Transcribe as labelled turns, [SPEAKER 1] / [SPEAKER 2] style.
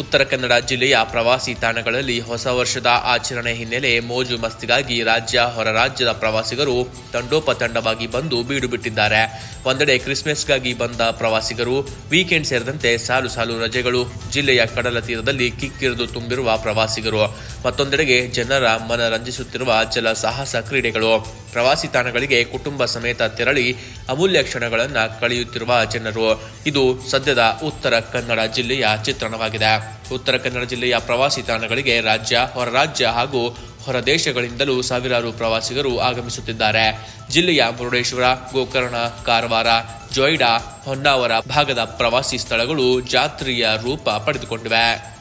[SPEAKER 1] ಉತ್ತರ ಕನ್ನಡ ಜಿಲ್ಲೆಯ ಪ್ರವಾಸಿ ತಾಣಗಳಲ್ಲಿ ಹೊಸ ವರ್ಷದ ಆಚರಣೆ ಹಿನ್ನೆಲೆ ಮೋಜು ಮಸ್ತಿಗಾಗಿ ರಾಜ್ಯ ಹೊರ ರಾಜ್ಯದ ಪ್ರವಾಸಿಗರು ತಂಡೋಪತಂಡವಾಗಿ ಬಂದು ಬೀಡು ಬಿಟ್ಟಿದ್ದಾರೆ. ಒಂದೆಡೆ ಕ್ರಿಸ್ಮಸ್ಗಾಗಿ ಬಂದ ಪ್ರವಾಸಿಗರು, ವೀಕೆಂಡ್ ಸೇರಿದಂತೆ ಸಾಲು ಸಾಲು ರಜೆಗಳು. ಜಿಲ್ಲೆಯ ಕಡಲ ತೀರದಲ್ಲಿ ಕಿಕ್ಕಿರಿದು ತುಂಬಿರುವ ಪ್ರವಾಸಿಗರು. ಮತ್ತೊಂದೆಡೆಗೆ ಜನರ ಮನರಂಜಿಸುತ್ತಿರುವ ಜಲ ಸಾಹಸ ಕ್ರೀಡೆಗಳು. ಪ್ರವಾಸಿ ತಾಣಗಳಿಗೆ ಕುಟುಂಬ ಸಮೇತ ತೆರಳಿ ಅಮೂಲ್ಯ ಕ್ಷಣಗಳನ್ನು ಕಳೆಯುತ್ತಿರುವ ಜನರು. ಇದು ಸದ್ಯದ ಉತ್ತರ ಕನ್ನಡ ಜಿಲ್ಲೆಯ ಚಿತ್ರಣವಾಗಿದೆ. ಉತ್ತರ ಕನ್ನಡ ಜಿಲ್ಲೆಯ ಪ್ರವಾಸಿ ತಾಣಗಳಿಗೆ ರಾಜ್ಯ, ಹೊರ ರಾಜ್ಯ ಹಾಗೂ ಹೊರ ದೇಶಗಳಿಂದಲೂ ಸಾವಿರಾರು ಪ್ರವಾಸಿಗರು ಆಗಮಿಸುತ್ತಿದ್ದಾರೆ. ಜಿಲ್ಲೆಯ ಮುರುಡೇಶ್ವರ, ಗೋಕರ್ಣ, ಕಾರವಾರ, ಜೊಯ್ಡಾ, ಹೊನ್ನಾವರ ಭಾಗದ ಪ್ರವಾಸಿ ಸ್ಥಳಗಳು ಜಾತ್ರೆಯ ರೂಪ ಪಡೆದುಕೊಂಡಿವೆ.